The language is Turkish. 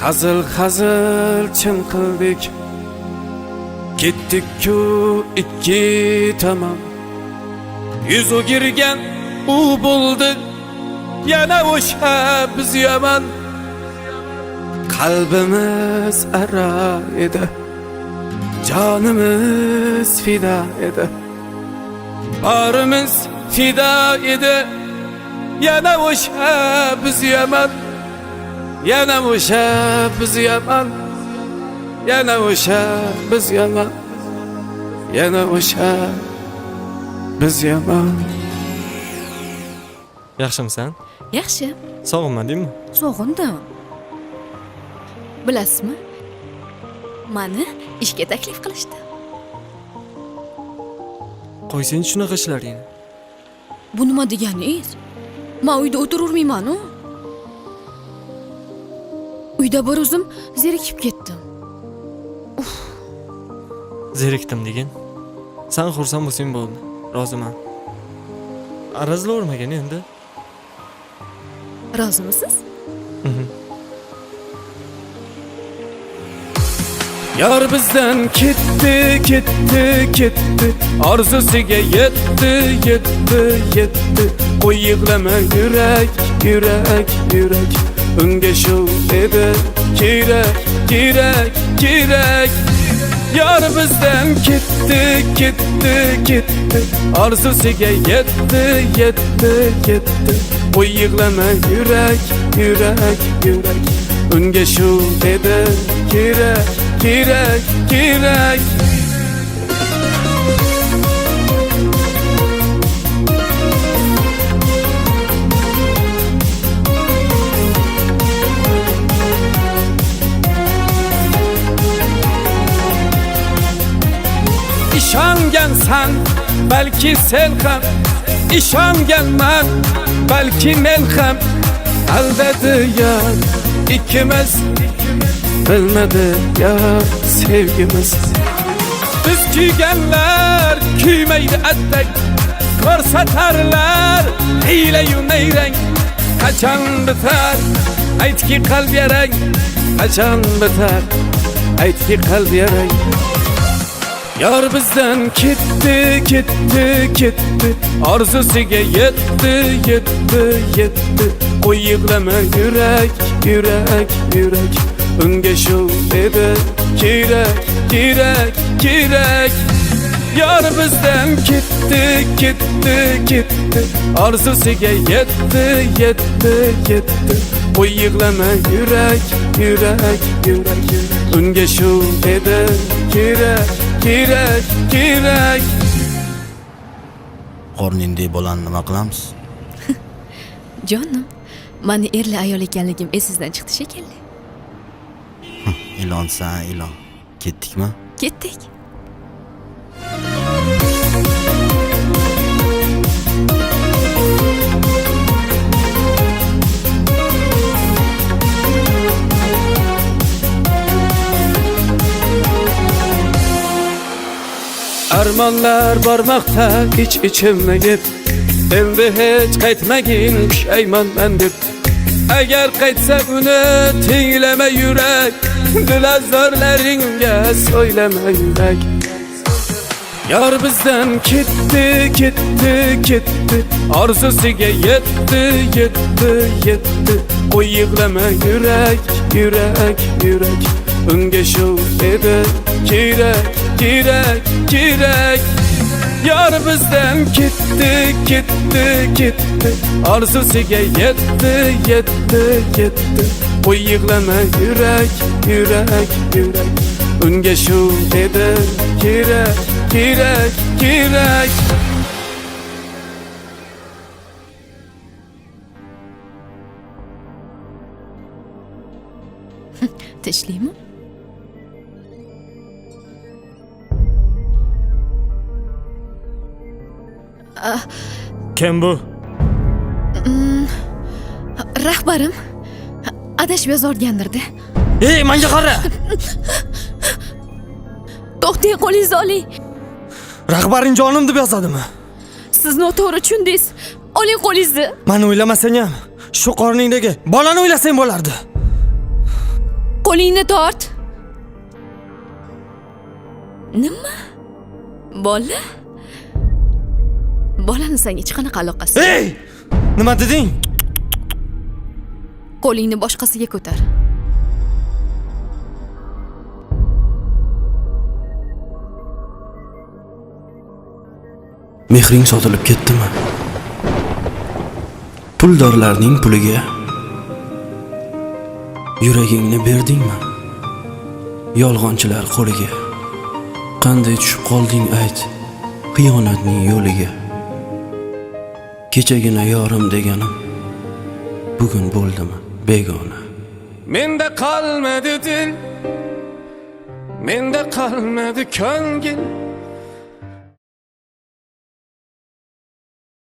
Hazıl hazıl çınqıldik Gitdik-ku ikki tamam. Yüz o'girgan u bo'ldi Yana o'sha biz yomon Qalbimiz ara edi Jonimiz fida edi Barimiz fida edi Yana o'sha biz yomon Yana o'sha biz yomon Yana o'sha biz yomon Yana o'sha biz yomon Yaxshimisan? yaxshi Sog'inmadingmi? sog'indim bilasizmi? Mani ishga taklif qilishdi. Qo'y sen shunaqa ishlaringni. bu nima deganingiz man uyda o'tiravermaymanu uyda bir o'zim zerikib ketdim Zerikdim degin. Sen xursand bo'lsang bo'ldi. Roziman. Arazlavermagin endi. rozimisiz Yar bizden gitti gitti gitti Arzusiga yetti yetti yetti Qo'y yig'lama yurak yurak yurak Shu edi kerak kerak kerak Yar bizden gitti gitti gitti. Arzusiga yetti yetti yetti. Qo'y yig'lama yurak yurak yurak Unga shu edi kerak kerak kerak balki sen ham ishonganman balki men ham aldadi yar ikkimiz bilmadi ya sevgimiz. Biz kuyganlar kuymaydi attak ko'rsatarlar hiylayu nayrang qachon bitar aytki qalb yarang qachon bitar aytki qalb yarang Yar bizden gitti gitti gitti Arzusiga yetti yetti yetti. Qo'y yig'lama yurak yurak yurak Unga shu edi kerak kerak kerak Yar bizden gitti gitti gitti Arzusiga yetti yetti yetti. Qo'y yig'lama yurak yurak yurak Unga shu edi kerak kerak kerak. Qorningdek bolani nima qilamiz? Jonim mani erli ayol ekanligim esingizdan chiqdi shekilli ilonsan ilon. Ketdikmi? Ketdik Armonlar bormoqda ich ichimni yeb Endi hech qaytmagin pushaymonman deb Agar qaytsa uni tinglama yurak Dilazorlaringga so'ylama yurak Yar bizdan ketdi, ketdi, ketdi Arzusiga yetti, yetti, yetti. Qo'y yig'lama yurak, yurak, yurak Unga shu edi kerak, kerak, kerak Yar bizdan ketdi, ketdi, ketdi Arzusiga yetti, yetti, yetti. Qo'y yig'lama yurak, yurak, yurak Unga shu edi kerak, kerak, kerak tinchlikmi Kim bu? rahbarim adashib yozorgandirda Ey, menga qara. to'xtang qo'lingizni oling Rahbaring jonim deb yozadimi? siz noto'g'ri tushundingiz oling qo'lingizni Mani o'ylamasang ham shu qorningdagi bolani o'ylasang bo'lardi. qo'lingni tort nima bola bolani senga hech qanaqa aloqasi yo'q. ey nima deding qo'lingni boshqasiga ko'tar Mehring sotilib ketdimi? Puldorlarning puliga yuragingni berdingmi? Yolg'onchilar qo'liga qanday tushib qolding ayt xiyonatning yo'liga. Kechagina yorim deganim bugun bo'ldimi begona? Mende kalmadı dil Mende kalmadı ko'ngil